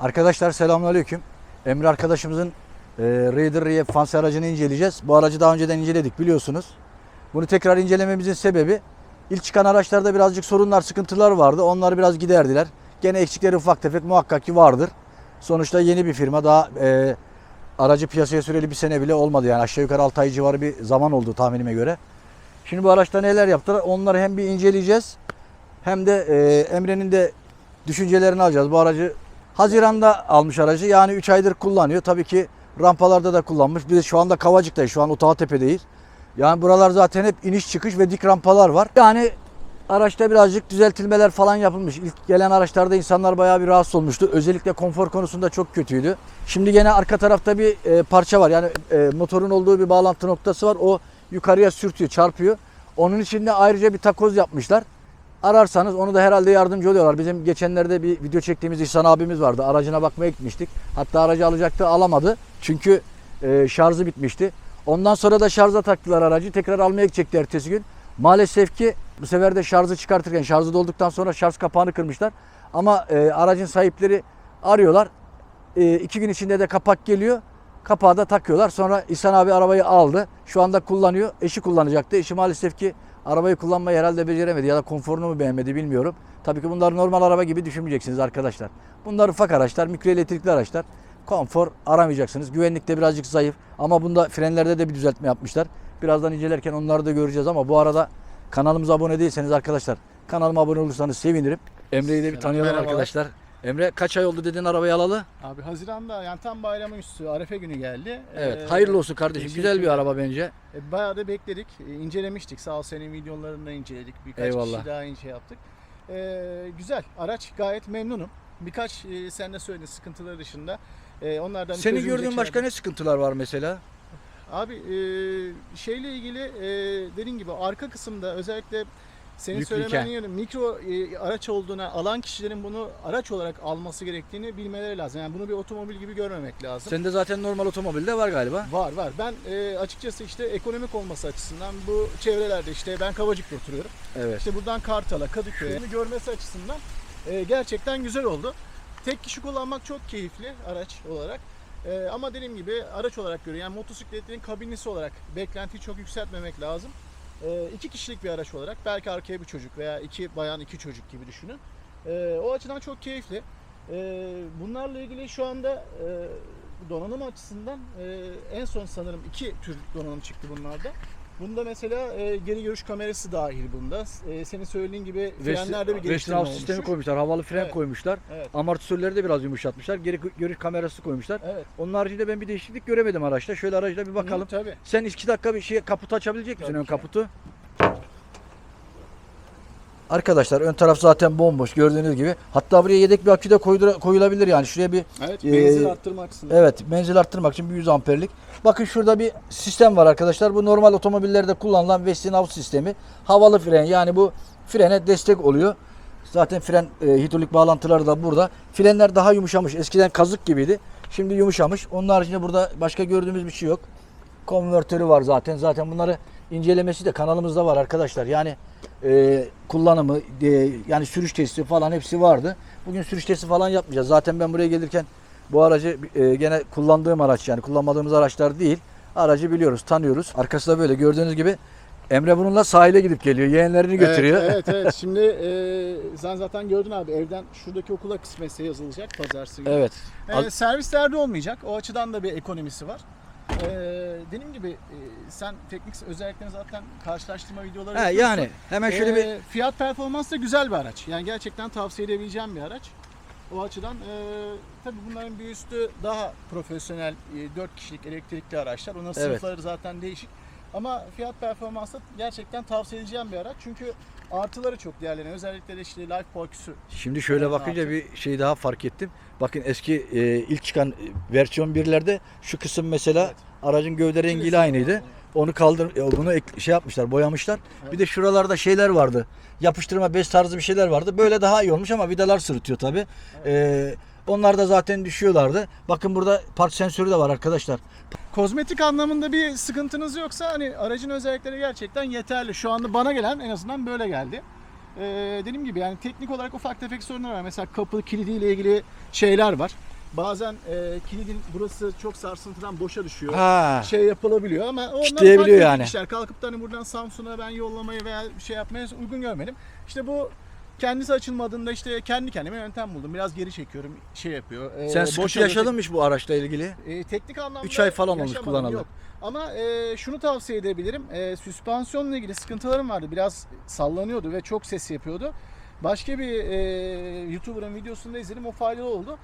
Arkadaşlar selamünaleyküm. Emre arkadaşımızın e, Raider RF fansi aracını inceleyeceğiz. Bu aracı daha önceden inceledik biliyorsunuz. Bunu tekrar incelememizin sebebi ilk çıkan araçlarda birazcık sorunlar, sıkıntılar vardı. Onları biraz giderdiler. Gene eksikleri ufak tefek muhakkak ki vardır. Sonuçta yeni bir firma daha e, aracı piyasaya süreli bir sene bile olmadı yani aşağı yukarı 6 ay civarı bir zaman oldu tahminime göre. Şimdi bu araçta neler yaptılar onları hem bir inceleyeceğiz hem de e, Emre'nin de düşüncelerini alacağız. Bu aracı Haziran'da almış aracı yani 3 aydır kullanıyor. Tabii ki rampalarda da kullanmış. Biz şu anda Kavacık'tayız şu an Utağtepe'deyiz. Yani buralar zaten hep iniş çıkış ve dik rampalar var. Yani araçta birazcık düzeltilmeler falan yapılmış. İlk gelen araçlarda insanlar bayağı bir rahatsız olmuştu. Özellikle konfor konusunda çok kötüydü. Şimdi gene arka tarafta bir e, parça var. Yani e, motorun olduğu bir bağlantı noktası var. O yukarıya sürtüyor, çarpıyor. Onun için de ayrıca bir takoz yapmışlar. Ararsanız onu da herhalde yardımcı oluyorlar. Bizim geçenlerde bir video çektiğimiz İhsan abimiz vardı. Aracına bakmaya gitmiştik. Hatta aracı alacaktı alamadı. Çünkü e, şarjı bitmişti. Ondan sonra da şarja taktılar aracı. Tekrar almaya gidecekti ertesi gün. Maalesef ki bu sefer de şarjı çıkartırken şarjı dolduktan sonra şarj kapağını kırmışlar. Ama e, aracın sahipleri arıyorlar. E, iki gün içinde de kapak geliyor. Kapağı da takıyorlar. Sonra İhsan abi arabayı aldı. Şu anda kullanıyor. Eşi kullanacaktı. Eşi maalesef ki arabayı kullanmayı herhalde beceremedi ya da konforunu mu beğenmedi bilmiyorum. Tabii ki bunları normal araba gibi düşünmeyeceksiniz arkadaşlar. Bunlar ufak araçlar, mikro elektrikli araçlar. Konfor aramayacaksınız. Güvenlik de birazcık zayıf ama bunda frenlerde de bir düzeltme yapmışlar. Birazdan incelerken onları da göreceğiz ama bu arada kanalımıza abone değilseniz arkadaşlar kanalıma abone olursanız sevinirim. Emre'yi de bir tanıyalım merhabalar. arkadaşlar. Emre kaç ay oldu dedin arabayı alalı? Abi Haziran'da yani tam bayramın üstü Arefe günü geldi. Evet. Ee, hayırlı olsun kardeşim. Güzel bir araba bence. E, Bayağı da bekledik. E, incelemiştik. Sağ ol senin videolarını da inceledik. Birkaç Eyvallah. kişi daha ince yaptık. E, güzel. Araç gayet memnunum. Birkaç e, sen de söylediğin sıkıntıları dışında. E, onlardan Senin gördüğün başka ne sıkıntılar var mesela? Abi e, şeyle ilgili e, dediğin gibi arka kısımda özellikle senin Yüklüyken. söylemen yönü mikro e, araç olduğuna alan kişilerin bunu araç olarak alması gerektiğini bilmeleri lazım. Yani bunu bir otomobil gibi görmemek lazım. Sende zaten normal otomobilde var galiba. Var var. Ben e, açıkçası işte ekonomik olması açısından bu çevrelerde işte ben Kavacık'ta oturuyorum. Evet. İşte buradan Kartal'a, Kadıköy'e görmesi açısından e, gerçekten güzel oldu. Tek kişi kullanmak çok keyifli araç olarak. E, ama dediğim gibi araç olarak görüyorum. Yani motosikletlerin kabinlisi olarak beklentiyi çok yükseltmemek lazım. E, iki kişilik bir araç olarak belki arkaya bir çocuk veya iki bayan iki çocuk gibi düşünün. E, o açıdan çok keyifli. E, bunlarla ilgili şu anda e, donanım açısından e, en son sanırım iki tür donanım çıktı bunlarda. Bunda mesela e, geri görüş kamerası dahil bunda. E, senin söylediğin gibi frenlerde bir geliştirme olmuş. sistemi koymuşlar. Havalı fren Evet. koymuşlar. Evet. Amortisörleri de biraz yumuşatmışlar. Geri görüş kamerası koymuşlar. Evet. Onun haricinde ben bir değişiklik göremedim araçta. Şöyle aracda bir bakalım. Hı, tabii. Sen iki dakika bir şey kaputu açabilecek misin Tabii ön ki. kaputu? Arkadaşlar ön taraf zaten bomboş gördüğünüz gibi. Hatta buraya yedek bir akü de koydur- koyulabilir yani. Şuraya bir Evet, Ee, benzin arttırma açısından. Evet menzil arttırmak için bir 100 amperlik. Bakın şurada bir sistem var arkadaşlar. Bu normal otomobillerde kullanılan Westinghouse sistemi. Havalı fren yani bu frene destek oluyor. Zaten fren e, hidrolik bağlantıları da burada. Frenler daha yumuşamış. Eskiden kazık gibiydi. Şimdi yumuşamış. Onun haricinde burada başka gördüğümüz bir şey yok. Konvertörü var zaten. Zaten bunları incelemesi de kanalımızda var arkadaşlar. Yani e, kullanımı, e, yani sürüş testi falan hepsi vardı. Bugün sürüş testi falan yapmayacağız. Zaten ben buraya gelirken bu aracı e, gene kullandığım araç yani kullanmadığımız araçlar değil. Aracı biliyoruz, tanıyoruz. Arkası da böyle gördüğünüz gibi Emre bununla sahile gidip geliyor. Yeğenlerini götürüyor. Evet, evet, evet. Şimdi e, sen zaten gördün abi evden şuradaki okula kısmetse yazılacak pazartesi günü. Evet. E, servislerde olmayacak. O açıdan da bir ekonomisi var. E, dediğim gibi e, sen teknik özelliklerini zaten karşılaştırma videoları He, yapıyorsun. yani hemen şöyle bir E, fiyat performans da güzel bir araç. Yani gerçekten tavsiye edebileceğim bir araç. O açıdan e, tabii bunların bir üstü daha profesyonel e, 4 kişilik elektrikli araçlar. Onların Evet. sınıfları zaten değişik. Ama fiyat performansı gerçekten tavsiye edeceğim bir araç. Çünkü artıları çok değerleniyor. Özellikle de işte Life Polk'üsü. Şimdi şöyle Ne bakınca bir şey daha fark ettim. Bakın eski e, ilk çıkan e, versiyon birlerde şu kısım mesela Evet. Aracın gövde rengiyle aynıydı. Onu kaldır e, bunu ek- şey yapmışlar, boyamışlar. Bir de şuralarda şeyler vardı. Yapıştırma bez tarzı bir şeyler vardı. Böyle daha iyi olmuş ama vidalar sırıtıyor tabi. onlar da zaten düşüyorlardı. Bakın burada park sensörü de var arkadaşlar. Kozmetik anlamında bir sıkıntınız yoksa hani aracın özellikleri gerçekten yeterli. Şu anda bana gelen en azından böyle geldi. Ee, dediğim gibi yani teknik olarak ufak tefek sorunlar var. Mesela kapı kilidi ile ilgili şeyler var. Bazen e, kilidin burası çok sarsıntıdan boşa düşüyor. Ha. Şey yapılabiliyor ama onlar Kitleyebiliyor farklı yani. işler. Kalkıp da hani buradan Samsun'a ben yollamayı veya bir şey yapmaya uygun görmedim. İşte bu kendisi açılmadığında işte kendi kendime yöntem buldum. Biraz geri çekiyorum, şey yapıyor. E, Sen sıkıntı boşalıyor. yaşadın mı hiç bu araçla ilgili? E, teknik anlamda Üç ay falan olmuş yaşamadım, kullanalı. Yok. Ama e, şunu tavsiye edebilirim. E, süspansiyonla ilgili sıkıntılarım vardı. Biraz sallanıyordu ve çok ses yapıyordu. Başka bir e, YouTuber'ın videosunda izledim. O faydalı oldu.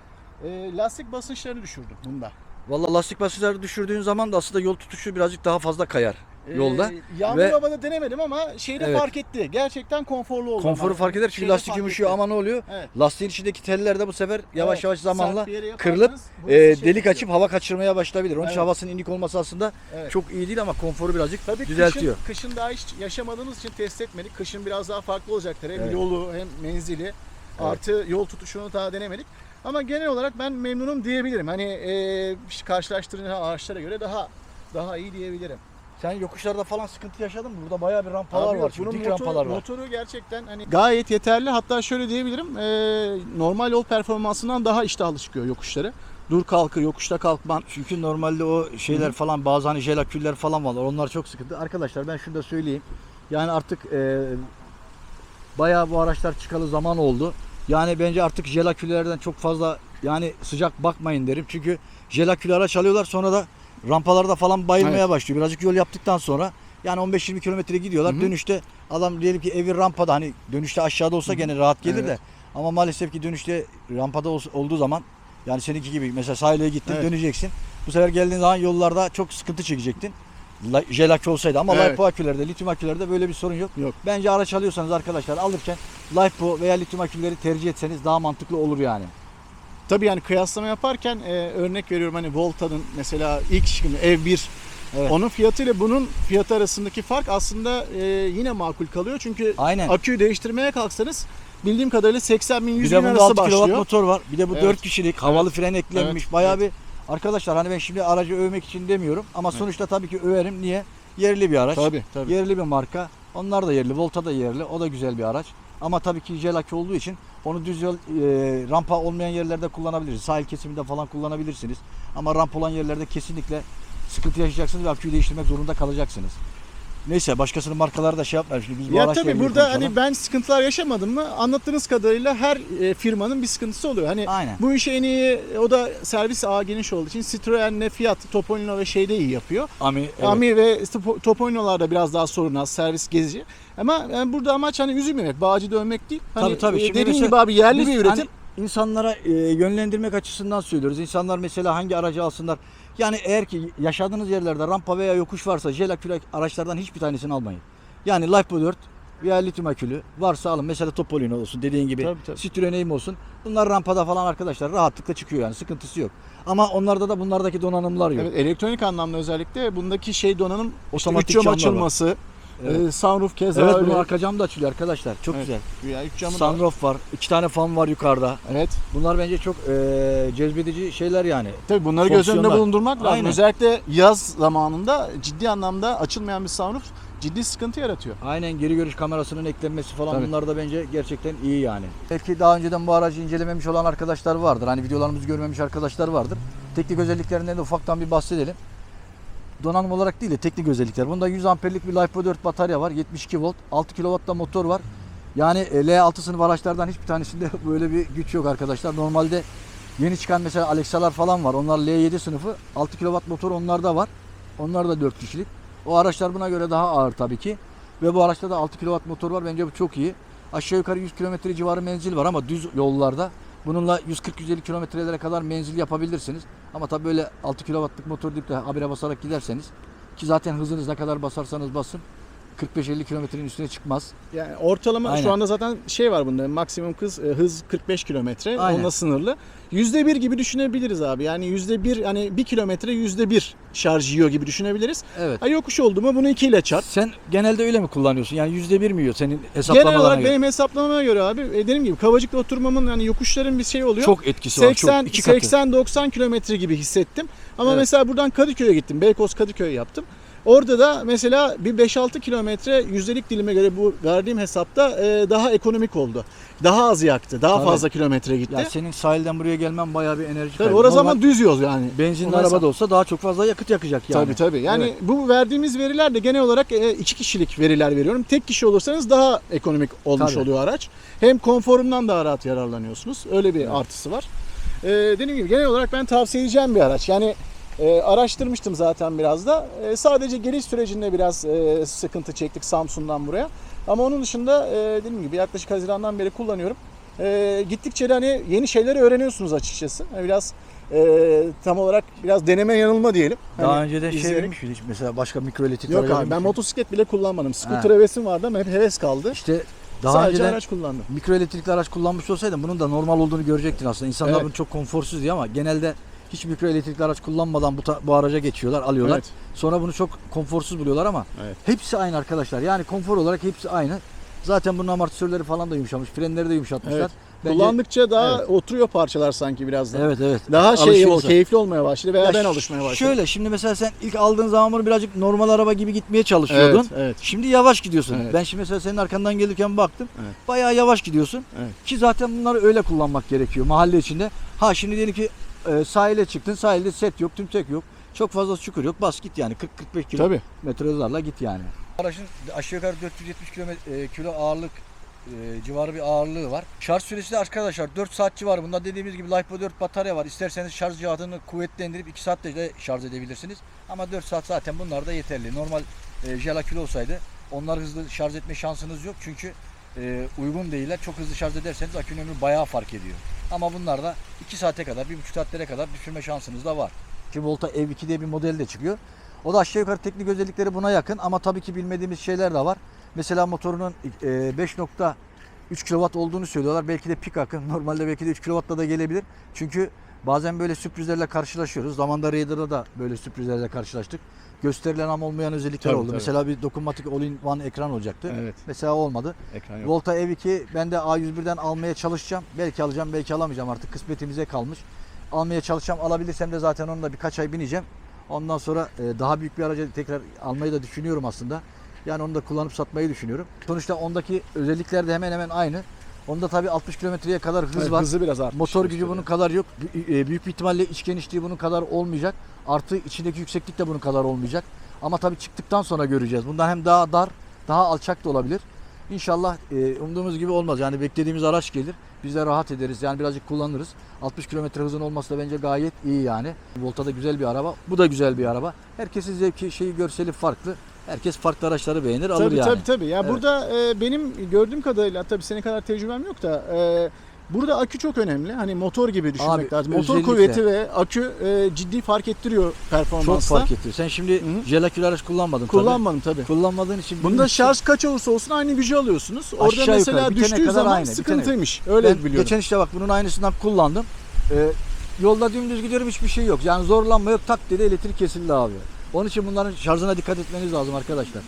E, lastik basınçlarını düşürdüm bunda. Vallahi lastik basınçları düşürdüğün zaman da aslında yol tutuşu birazcık daha fazla kayar yolda. E, yağmur ve- havada denemedim ama şeyde Evet. fark etti. Gerçekten konforlu oldu. Konforu fark eder çünkü Şeyde lastik yumuşuyor ama ne oluyor? Evet. Lastiğin içindeki teller de bu sefer yavaş Evet, yavaş zamanla kırılıp e, delik açıp hava kaçırmaya başlayabilir. Onun için Evet. havasının inik olması aslında Evet. çok iyi değil ama konforu birazcık Tabii düzeltiyor. Kışın, kışın daha hiç yaşamadığımız için test etmedik. Kışın biraz daha farklı olacaktır. Hem Evet. yolu hem menzili artı yol tutuşunu daha denemedik. Ama genel olarak ben memnunum diyebilirim. Hani e, karşılaştırılan araçlara göre daha daha iyi diyebilirim. Sen yokuşlarda falan sıkıntı yaşadın mı? Burada bayağı bir rampalar Abi var. Çünkü bunun dik motoru, rampalar var. motoru gerçekten hani gayet yeterli. Hatta şöyle diyebilirim. e, normal yol performansından daha iştahlı çıkıyor yokuşları. Dur kalkı, yokuşta kalkman. Çünkü normalde o şeyler falan bazı hani jelaküller falan var. Onlar çok sıkıntı. Arkadaşlar ben şunu da söyleyeyim. Yani artık e, bayağı bu araçlar çıkalı zaman oldu. Yani bence artık jelaküllerden çok fazla yani sıcak bakmayın derim. Çünkü jelakül araç alıyorlar sonra da rampalarda falan bayılmaya Evet. başlıyor. Birazcık yol yaptıktan sonra yani 15-20 kilometre gidiyorlar. Hı hı. Dönüşte adam diyelim ki evi rampada hani dönüşte aşağıda olsa gene rahat gelir Evet. de ama maalesef ki dönüşte rampada ol- olduğu zaman yani seninki gibi mesela sahile gittin Evet. döneceksin. Bu sefer geldiğin zaman yollarda çok sıkıntı çekecektin. Jel akü olsaydı ama Evet. LiPo akülerde, lityum akülerde böyle bir sorun yok. Yok. Bence araç alıyorsanız arkadaşlar alırken LiPo veya lityum akülleri tercih etseniz daha mantıklı olur yani. Tabii yani kıyaslama yaparken e, örnek veriyorum hani Volta'nın mesela ilk çıkımı ev 1 Evet. onun fiyatı ile bunun fiyatı arasındaki fark aslında e, yine makul kalıyor. Çünkü Aynen. aküyü değiştirmeye kalksanız bildiğim kadarıyla 80 bin 100 Bir bin de bunda arası 6 kW başlıyor. motor var. Bir de bu Evet. 4 kişilik havalı fren eklenmiş. Evet, Bayağı bir arkadaşlar hani ben şimdi aracı övmek için demiyorum ama sonuçta tabii ki överim. Niye? Yerli bir araç. Tabii tabii. Yerli bir marka. Onlar da yerli. Volta da yerli. O da güzel bir araç. Ama tabii ki jel akü olduğu için onu düz yol e, rampa olmayan yerlerde kullanabilirsiniz. Sahil kesiminde falan kullanabilirsiniz. Ama ramp olan yerlerde kesinlikle sıkıntı yaşayacaksınız ve aküyü değiştirmek zorunda kalacaksınız. Neyse başkasının markaları da şey yapmayalım. Şimdi biz bu Ya araçla tabii ilgili burada konuşalım. hani ben sıkıntılar yaşamadım mı anlattığınız kadarıyla her e, firmanın bir sıkıntısı oluyor. Hani Aynen. bu işi en iyi o da servis ağı geniş olduğu için Citroen'le Fiat, Topolino ve şeyde iyi yapıyor. Ami, evet. Ami ve Topo- Topolino'larda biraz daha sorun az servis gezici. Ama yani burada amaç hani üzülmemek, bağcı dönmek değil. Hani Tabii, tabii. e, Şimdi dediğin mesela gibi abi yerli Biz bir üretim. hani insanlara e, yönlendirmek açısından söylüyoruz. İnsanlar mesela hangi aracı alsınlar. Yani eğer ki yaşadığınız yerlerde rampa veya yokuş varsa jel akülü araçlardan hiçbir tanesini almayın. Yani Lipo 4 veya lityum akülü varsa alın. Mesela Topolino olsun dediğin gibi. Tabii, tabii. Citroen Aim olsun. Bunlar rampada falan arkadaşlar rahatlıkla çıkıyor yani sıkıntısı yok. Ama onlarda da bunlardaki donanımlar yok. Evet, elektronik anlamda özellikle bundaki şey donanım işte Otomatik üç cam camlar var. Evet. e, sunroof keza Evet öyle. bunun arka cam da açılıyor arkadaşlar. Çok Evet. güzel. Ya, üç camı da var. Sunroof var. iki tane fan var yukarıda. Evet. Bunlar bence çok e, cezbedici şeyler yani. Tabii bunları göz önünde Fonksiyonlar. bulundurmak lazım. Aynen. Özellikle yaz zamanında ciddi anlamda açılmayan bir sunroof ciddi sıkıntı yaratıyor. Aynen geri görüş kamerasının eklenmesi falan Tabii. bunlar da bence gerçekten iyi yani. Belki daha önceden bu aracı incelememiş olan arkadaşlar vardır. Hani videolarımızı görmemiş arkadaşlar vardır. Teknik özelliklerinden de ufaktan bir bahsedelim. Donanım olarak değil de teknik özellikler. Bunda 100 amperlik bir Lipo 4 batarya var. 72 volt. 6 kW'da motor var. Yani e, L6 sınıf araçlardan hiçbir tanesinde böyle bir güç yok arkadaşlar. Normalde yeni çıkan mesela Alexa'lar falan var. Onlar L7 sınıfı. 6 kW motor onlarda var. Onlar da 4 kişilik. O araçlar buna göre daha ağır tabii ki. Ve bu araçta da 6 kW motor var. Bence bu çok iyi. Aşağı yukarı 100 km civarı menzil var ama düz yollarda bununla 140-150 kilometrelere kadar menzil yapabilirsiniz. Ama tabii böyle 6 kW'lık motor deyip de habire basarak giderseniz ki zaten hızınız ne kadar basarsanız basın 45-50 kilometrenin üstüne çıkmaz. Yani ortalama Aynen. şu anda zaten şey var bunda maksimum hız, e, hız 45 kilometre Aynen. onunla sınırlı. Yüzde bir gibi düşünebiliriz abi. Yani yüzde bir hani bir kilometre yüzde bir şarj yiyor gibi düşünebiliriz. Evet. Ha, yokuş oldu mu bunu iki ile çarp. Sen genelde öyle mi kullanıyorsun? Yani %1 mi yiyor senin Genel hesaplamalarına olarak göre? benim hesaplamama göre abi e, dediğim gibi Kavacık'ta oturmamın yani yokuşların bir şey oluyor. Çok etkisi var. 80 Çok. İki katı. 80 90 kilometre gibi hissettim. Ama Evet. mesela buradan Kadıköy'e gittim. Beykoz Kadıköy yaptım. Orada da mesela bir 5-6 kilometre yüzdelik dilime göre bu verdiğim hesapta e, daha ekonomik oldu. Daha az yaktı. Daha Tabii. fazla kilometre gitti. Ya senin sahilden buraya gelmen bayağı bir enerji Tabii kaybı. orası Normal ama düz yol yani. benzinli araba da olsa daha çok fazla yakıt yakacak yani. Tabii tabii. Yani Evet. bu verdiğimiz veriler de genel olarak e, iki kişilik veriler veriyorum. Tek kişi olursanız daha ekonomik olmuş Tabii. oluyor araç. Hem konforundan daha rahat yararlanıyorsunuz. Öyle bir artısı var. E, dediğim gibi genel olarak ben tavsiye edeceğim bir araç. Yani e, araştırmıştım zaten biraz da. E, sadece geliş sürecinde biraz e, sıkıntı çektik Samsun'dan buraya. Ama onun dışında e, dediğim gibi yaklaşık Haziran'dan beri kullanıyorum. E, gittikçe de hani yeni şeyleri öğreniyorsunuz açıkçası. Yani biraz e, tam olarak biraz deneme yanılma diyelim. Daha Hani önceden şey izleyerek- binmiş miydin hiç? Mesela başka mikro elektrik Yok aracı abi ben binmiş motosiklet bile kullanmadım. Scooter hevesim vardı ama hep heves kaldı. İşte daha Sadece önceden araç kullandım. mikro elektrikli araç kullanmış olsaydın bunun da normal olduğunu görecektin aslında. İnsanlar Evet. bunu çok konforsuz diye ama genelde hiç mikro elektrikli araç kullanmadan bu, ta- bu araca geçiyorlar, alıyorlar. Evet. Sonra bunu çok konforsuz buluyorlar ama Evet. hepsi aynı arkadaşlar. Yani konfor olarak hepsi aynı. Zaten bunun amortisörleri falan da yumuşamış, frenleri de yumuşatmışlar. Evet. Bence- Kullandıkça daha oturuyor parçalar sanki biraz da. Evet evet. Daha şey o Alışıyorsun. keyifli olmaya başladı veya Ya ben alışmaya başladım. Şöyle şimdi mesela sen ilk aldığın zaman bunu birazcık normal araba gibi gitmeye çalışıyordun. Evet, evet. Şimdi yavaş gidiyorsun. Evet. Ben şimdi mesela senin arkandan gelirken baktım. Evet. Bayağı yavaş gidiyorsun. Evet. Ki zaten bunları öyle kullanmak gerekiyor mahalle içinde. Ha şimdi diyelim ki e, sahile çıktın. Sahilde set yok, tümsek yok. Çok fazla çukur yok. Bas git yani 40-45 Tabii. kilometre hızlarla git yani. Aracın aşağı yukarı 470 kilometre e, kilo ağırlık e, civarı bir ağırlığı var. Şarj süresi de arkadaşlar 4 saat civarı. Bunda dediğimiz gibi LiPo 4 batarya var. İsterseniz şarj cihazını kuvvetlendirip 2 saatte de şarj edebilirsiniz. Ama 4 saat zaten bunlar da yeterli. Normal e, jel akülü olsaydı onlar hızlı şarj etme şansınız yok. Çünkü e, uygun değiller. Çok hızlı şarj ederseniz akünün ömrü bayağı fark ediyor. Ama bunlar da 2 saate kadar, 1,5 saatlere kadar düşürme şansınız da var. Şimdi Volta Ev 2 diye bir model de çıkıyor. O da aşağı yukarı teknik özellikleri buna yakın ama tabii ki bilmediğimiz şeyler de var. Mesela motorunun e, 5.3 kW olduğunu söylüyorlar. Belki de pik akım. Normalde belki de 3 kW'la da gelebilir. Çünkü bazen böyle sürprizlerle karşılaşıyoruz. Zamanda Raider'da da böyle sürprizlerle karşılaştık. Gösterilen ama olmayan özellikler Tabii, oldu. tabii. Mesela bir dokunmatik all-in-one ekran olacaktı. Evet. Mesela olmadı. Ekran yok. Volta Ev2 ben de A101'den almaya çalışacağım. Belki alacağım, belki alamayacağım artık kısmetimize kalmış. Almaya çalışacağım. Alabilirsem de zaten onunla birkaç ay bineceğim. Ondan sonra e, daha büyük bir aracı tekrar almayı da düşünüyorum aslında. Yani onu da kullanıp satmayı düşünüyorum. Sonuçta ondaki özellikler de hemen hemen aynı. Onda tabii 60 kilometreye kadar hız Evet, var. Hızı biraz artmış. Motor gücü bunun kadar yok. Bü- e, Büyük bir ihtimalle iç genişliği bunun kadar olmayacak. Artı içindeki yükseklik de bunun kadar olmayacak. Ama tabii çıktıktan sonra göreceğiz. Bundan hem daha dar, daha alçak da olabilir. İnşallah e, umduğumuz gibi olmaz. Yani beklediğimiz araç gelir. Biz de rahat ederiz. Yani birazcık kullanırız. 60 kilometre hızın olması da bence gayet iyi yani. Volta da güzel bir araba. Bu da güzel bir araba. Herkesin zevki, şeyi, görseli farklı. Herkes farklı araçları beğenir, alır Tabii yani. tabii tabii. Ya Evet. burada e, benim gördüğüm kadarıyla tabii senin kadar tecrübem yok da e, burada akü çok önemli. Hani motor gibi düşünmek Abi, lazım. Motor kuvveti ve akü e, ciddi fark ettiriyor Çok performansta. fark ediyor. Sen şimdi Hı hı. jel akülü araç kullanmadın Kullanmadım tabii. tabii. Kullanmadığın için Bunda şarj kaç olursa olsun aynı gücü alıyorsunuz. Orada Aşağı mesela yukarı, düştüğü zaman aynı, sıkıntıymış. Öyle ben biliyorum. geçen işte bak bunun aynısından kullandım. Ee, yolda dümdüz gidiyorum hiçbir şey yok. Yani zorlanma yok. Tak dedi elektrik kesildi abi. Onun için bunların şarjına dikkat etmeniz lazım arkadaşlar.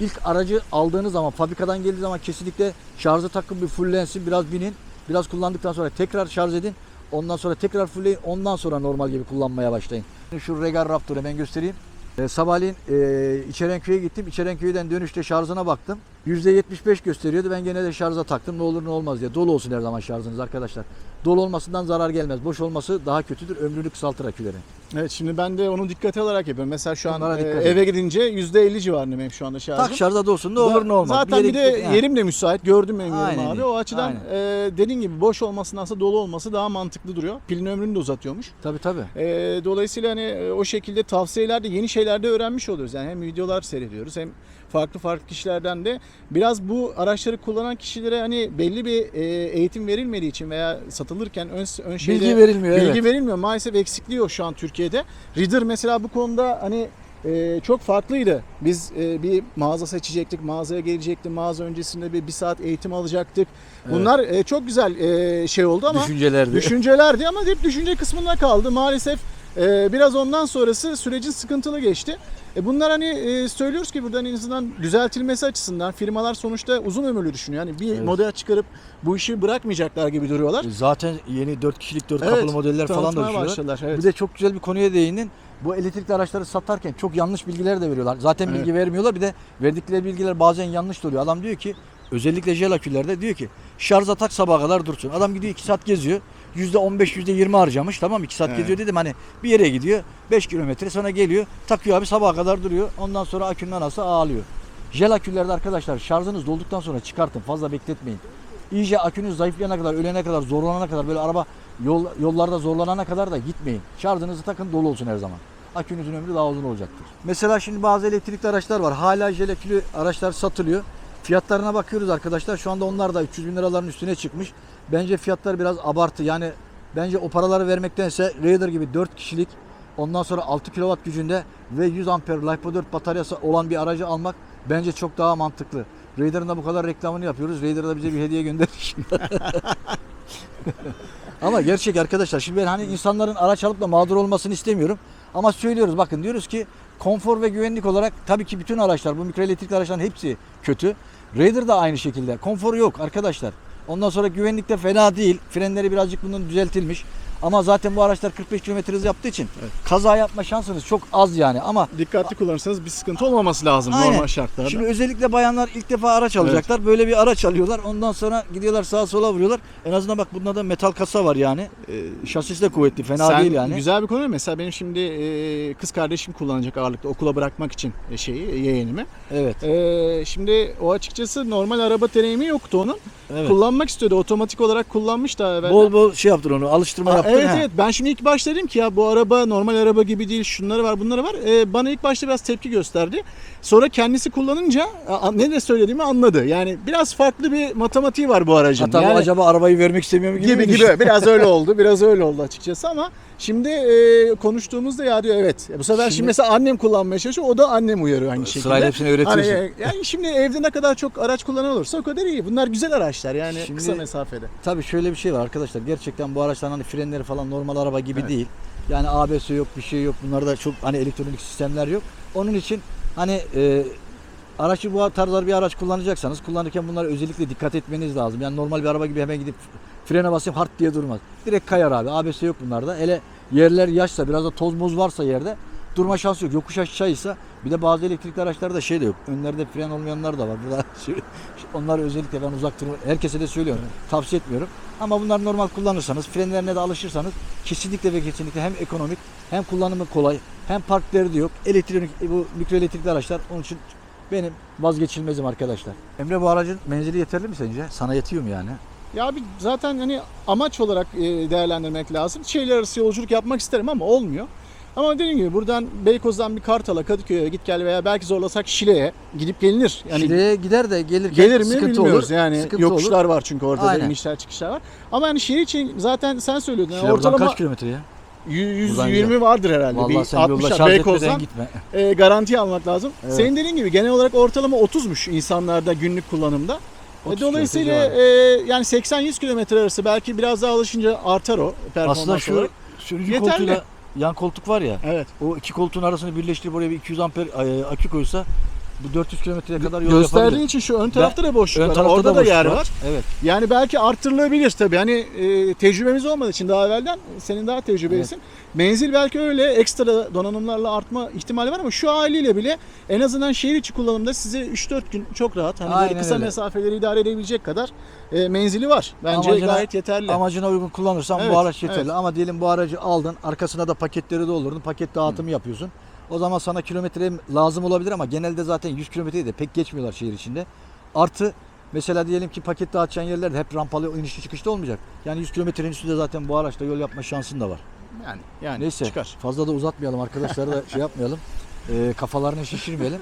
İlk aracı aldığınız zaman fabrikadan geldiği zaman kesinlikle şarjı takın bir fullensin biraz binin. Biraz kullandıktan sonra tekrar şarj edin. Ondan sonra tekrar fullleyin. Ondan sonra normal gibi kullanmaya başlayın. Şu Regal Raptor'u hemen göstereyim. Ee, sabahleyin e, İçerenköy'e gittim. İçerenköy'den dönüşte şarjına baktım. %75 gösteriyordu. Ben gene de şarja taktım. Ne olur ne olmaz diye. Dolu olsun her zaman şarjınız arkadaşlar. Dolu olmasından zarar gelmez. Boş olması daha kötüdür. Ömrünü kısaltır akülerin. Evet şimdi ben de onu dikkate alarak yapıyorum. Mesela şu an Bunlara e, dikkat edin. eve gidince %50 civarında benim şu anda şarjım. Tak şarjda da olsun. Ne olur ne olmaz. Zaten bir, yere de Ha. yerim de müsait. Gördüm ben Aynen yerimi abi. O açıdan Aynen. e, dediğin gibi boş olmasındansa dolu olması daha mantıklı duruyor. Pilin ömrünü de uzatıyormuş. Tabii tabii. E, dolayısıyla hani e, o şekilde tavsiyelerde yeni şeyler de öğrenmiş oluyoruz. Yani hem videolar seyrediyoruz hem farklı farklı kişilerden de biraz bu araçları kullanan kişilere hani belli bir e, eğitim verilmediği için veya satılırken ön, ön şeyde Bilgi verilmiyor. bilgi evet. verilmiyor. Maalesef eksikliği o şu an Türkiye'de. Reader mesela bu konuda hani e, çok farklıydı. Biz e, bir mağaza seçecektik, mağazaya gelecektik, mağaza öncesinde bir, bir saat eğitim alacaktık. Bunlar e, çok güzel e, şey oldu ama Düşüncelerdi. düşüncelerdi ama hep düşünce kısmında kaldı. Maalesef e, biraz ondan sonrası sürecin sıkıntılı geçti. E, bunlar hani e, söylüyoruz ki buradan en azından düzeltilmesi açısından firmalar sonuçta uzun ömürlü düşünüyor. Yani bir Evet. model çıkarıp bu işi bırakmayacaklar gibi duruyorlar. Zaten yeni 4 kişilik 4 Evet, kapılı modeller falan da düşünüyorlar. başladılar. Evet. Bir de çok güzel bir konuya değindin. bu elektrikli araçları satarken çok yanlış bilgiler de veriyorlar. Zaten Evet. bilgi vermiyorlar bir de verdikleri bilgiler bazen yanlış oluyor. Adam diyor ki özellikle jel akülerde diyor ki şarja tak sabaha kadar dursun. Adam gidiyor 2 saat geziyor. %15 %20 harcamış tamam mı? 2 saat Evet. geziyor dedim hani bir yere gidiyor 5 kilometre sonra geliyor takıyor abi sabaha kadar duruyor. Ondan sonra akünün anası ağlıyor. Jel akülerde arkadaşlar şarjınız dolduktan sonra çıkartın fazla bekletmeyin. İyice akünüz zayıflayana kadar, ölene kadar, zorlanana kadar böyle araba yol, yollarda zorlanana kadar da gitmeyin. Şarjınızı takın dolu olsun her zaman. Akünüzün ömrü daha uzun olacaktır. Mesela şimdi bazı elektrikli araçlar var. Hala jel akülü araçlar satılıyor. Fiyatlarına bakıyoruz arkadaşlar. Şu anda onlar da 300 bin liraların üstüne çıkmış. Bence fiyatlar biraz abartı. Yani bence o paraları vermektense Raider gibi 4 kişilik ondan sonra 6 kW gücünde ve 100 amper LiPo 4 bataryası olan bir aracı almak bence çok daha mantıklı. Raider'ın da bu kadar reklamını yapıyoruz. Raider da bize bir hediye göndermiş. Ama gerçek arkadaşlar şimdi ben hani insanların araç alıp da mağdur olmasını istemiyorum. Ama söylüyoruz bakın diyoruz ki konfor ve güvenlik olarak tabii ki bütün araçlar bu mikroelektrikli araçların hepsi kötü. Raider da aynı şekilde. Konforu yok arkadaşlar. Ondan sonra güvenlik de fena değil. Frenleri birazcık bunun düzeltilmiş. Ama zaten bu araçlar 45 km hız yaptığı için Evet. kaza yapma şansınız çok az yani. Ama Dikkatli kullanırsanız bir sıkıntı olmaması lazım Aynen. normal şartlarda. Şimdi özellikle bayanlar ilk defa araç alacaklar. Böyle bir araç alıyorlar. Ondan sonra gidiyorlar sağa sola vuruyorlar. En azından bak bunda da metal kasa var yani. Ee, Şasisi de kuvvetli. Fena Sen değil yani. Güzel bir konu. Mesela benim şimdi e, kız kardeşim kullanacak ağırlıkta okula bırakmak için e, şeyi yeğenimi. Evet. E, şimdi o açıkçası normal araba deneyimi yoktu onun. Evet. Kullanmak istiyordu. Otomatik olarak kullanmış evvel. Bol bol şey yaptın onu. Alıştırma Aa, yaptın. evet ha. evet ben şimdi ilk başta dedim ki ya bu araba normal araba gibi değil şunları var bunları var. Ee, bana ilk başta biraz tepki gösterdi. Sonra kendisi kullanınca a- ne de söylediğimi anladı. Yani biraz farklı bir matematiği var bu aracın. Hatta bu yani, acaba arabayı vermek istemiyor mu gibi, gibi gibi biraz öyle oldu. Biraz öyle oldu açıkçası ama şimdi e, konuştuğumuzda ya diyor evet. Bu sefer şimdi, Şimdi- mesela annem kullanmaya çalışıyor. O da annem uyarıyor aynı şekilde. Sırayla hepsini öğretiyorsun. Hani, e, yani şimdi evde ne kadar çok araç kullanan olursa o kadar iyi. Bunlar güzel araçlar yani Şimdi- kısa mesafede. Tabii şöyle bir şey var arkadaşlar. Gerçekten bu araçların hani frenleri falan normal araba gibi Evet. değil. Yani ABS yok, bir şey yok. Bunlarda çok hani elektronik sistemler yok. Onun için hani e, araçı bu tarzlar bir araç kullanacaksanız kullanırken bunlara özellikle dikkat etmeniz lazım. Yani normal bir araba gibi hemen gidip frene basayım hart diye durmaz. Direkt kayar abi. ABS yok bunlarda. Hele yerler yaşsa biraz da toz moz varsa yerde durma şansı yok. Yokuş aşağıysa bir de bazı elektrikli araçlarda şey de yok. Önlerde fren olmayanlar da var. Burada şey- onlar özellikle ben uzak durma herkese de söylüyorum. Tavsiye etmiyorum. Ama bunlar normal kullanırsanız, frenlerine de alışırsanız kesinlikle ve kesinlikle hem ekonomik hem kullanımı kolay hem park derdi yok. Elektronik bu mikro elektrikli araçlar onun için benim vazgeçilmezim arkadaşlar. Emre bu aracın menzili yeterli mi sence? Sana yetiyor mu yani? Ya abi zaten hani amaç olarak e, değerlendirmek lazım. Şehirler arası yolculuk yapmak isterim ama olmuyor. Ama dediğim gibi buradan Beykoz'dan bir Kartal'a, Kadıköy'e git gel veya belki zorlasak Şile'ye gidip gelinir. Yani Şile'ye gider de gelirken gelir mi sıkıntı bilmiyoruz. olur. Yani Sıkıntı yokuşlar olur. var çünkü orada da Aynen. inişler çıkışlar var. Ama yani şehir için zaten sen söylüyordun. Yani Şile buradan ortalama kaç kilometre ya? yü- Buradan 120 vardır herhalde. Vallahi bir sen yolda 60'lar şarj etmeden Beykoz'dan gitme. e, garanti almak lazım. Evet. Senin dediğin gibi genel olarak ortalama 30'muş insanlarda günlük kullanımda. E, 30 Dolayısıyla e, yani 80-100 kilometre arası belki biraz daha alışınca artar o performans Aslında şu olarak. sürücü Yeterli. koltuğuyla yan koltuk var ya. Evet. O iki koltuğun arasını birleştirip oraya bir 200 amper e, akü koysa bu 400 kilometreye kadar yol Gösterdiği yapabilir. için şu ön tarafta da boşluk Ön var. tarafta Orada da, boşluk yer var. Evet. Yani belki arttırılabilir tabii. Hani e, tecrübemiz olmadığı için daha evvelden senin daha tecrübelisin. Menzil belki öyle ekstra donanımlarla artma ihtimali var ama şu haliyle bile en azından şehir içi kullanımda size 3-4 gün çok rahat hani böyle kısa öyle. mesafeleri idare edebilecek kadar e, menzili var. Bence Amacına- gayet yeterli. Amacına uygun kullanırsan Evet, bu araç yeterli. evet. Ama diyelim bu aracı aldın, arkasına da paketleri doldurdun, paket dağıtımı yapıyorsun. O zaman sana kilometre lazım olabilir ama genelde zaten 100 kilometreyi de pek geçmiyorlar şehir içinde. Artı mesela diyelim ki paket dağıtacağın yerlerde hep rampalı inişli çıkışta olmayacak. Yani 100 kilometrenin üstünde zaten bu araçla yol yapma şansın da var. yani yani Neyse çıkar. fazla da uzatmayalım arkadaşları da şey yapmayalım. Ee, kafalarını şişirmeyelim.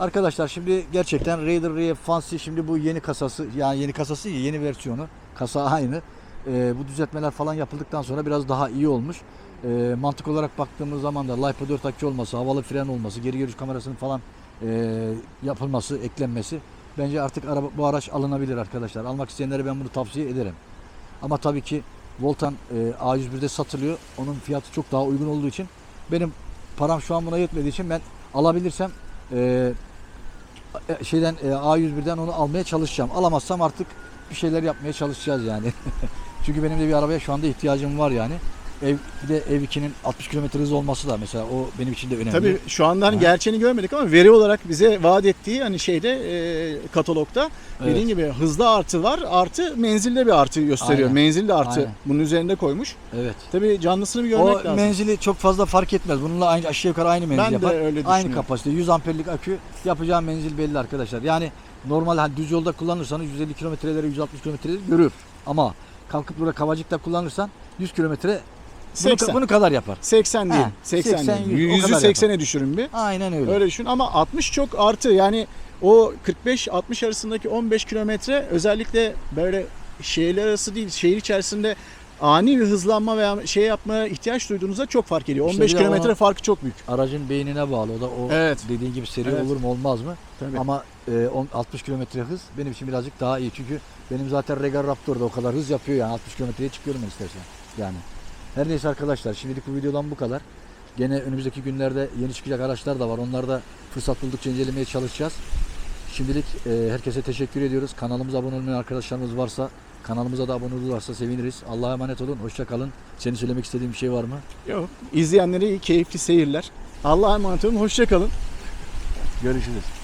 Arkadaşlar şimdi gerçekten Raider RF Fancy şimdi bu yeni kasası yani yeni kasası yeni versiyonu. Kasa aynı. Ee, bu düzeltmeler falan yapıldıktan sonra biraz daha iyi olmuş. Ee, mantık olarak baktığımız zaman da LiPo 4 akü olması, havalı fren olması, geri görüş kamerasının falan e, yapılması, eklenmesi bence artık araba, bu araç alınabilir arkadaşlar. Almak isteyenlere ben bunu tavsiye ederim. Ama tabii ki Voltan e, A101'de satılıyor. Onun fiyatı çok daha uygun olduğu için benim param şu an buna yetmediği için ben alabilirsem e, e, şeyden e, A101'den onu almaya çalışacağım. Alamazsam artık bir şeyler yapmaya çalışacağız yani. Çünkü benim de bir arabaya şu anda ihtiyacım var yani. Ev bir de ev 2'nin 60 km hız olması da mesela o benim için de önemli. Tabii şu anda hani Ha. gerçeğini görmedik ama veri olarak bize vaat ettiği hani şeyde e, katalogda Evet. dediğin gibi hızda artı var. Artı menzilde bir artı gösteriyor. Aynen. Menzilde artı Aynen. bunun üzerinde koymuş. Evet. Tabii canlısını bir görmek O lazım. menzili çok fazla fark etmez. Bununla aynı aşağı yukarı aynı menzil Ben de yapar. öyle aynı kapasite 100 amperlik akü yapacağım menzil belli arkadaşlar. Yani normal hani düz yolda kullanırsanız 150 kilometreleri 160 kilometreleri görür. Ama kalkıp burada Kavacık'ta kullanırsan 100 kilometre bunu, 80. bunu kadar yapar. 80 değil. Ha, 80, 80, değil. yüz, o Yüzü kadar 80'e düşürün bir. Aynen öyle. Öyle düşün ama 60 çok artı yani o 45-60 arasındaki 15 kilometre özellikle böyle şehirler arası değil şehir içerisinde ani bir hızlanma veya şey yapmaya ihtiyaç duyduğunuzda çok fark ediyor. İşte 15 bir de kilometre farkı çok büyük. Aracın beynine bağlı. O da o Evet. dediğin gibi seri Evet. olur mu olmaz mı? Tabii. Ama e, on- 60 kilometre hız benim için birazcık daha iyi. Çünkü benim zaten Regal Raptor'da o kadar hız yapıyor yani 60 kilometreye çıkıyorum ben istersen. Yani. Her neyse arkadaşlar şimdilik bu videodan bu kadar. Gene önümüzdeki günlerde yeni çıkacak araçlar da var. Onları da fırsat buldukça incelemeye çalışacağız. Şimdilik e, herkese teşekkür ediyoruz. Kanalımıza abone olmayan arkadaşlarımız varsa kanalımıza da abone olurlarsa seviniriz. Allah'a emanet olun. Hoşça kalın. Senin söylemek istediğin bir şey var mı? Yok. İzleyenlere iyi keyifli seyirler. Allah'a emanet olun. Hoşça kalın. Görüşürüz.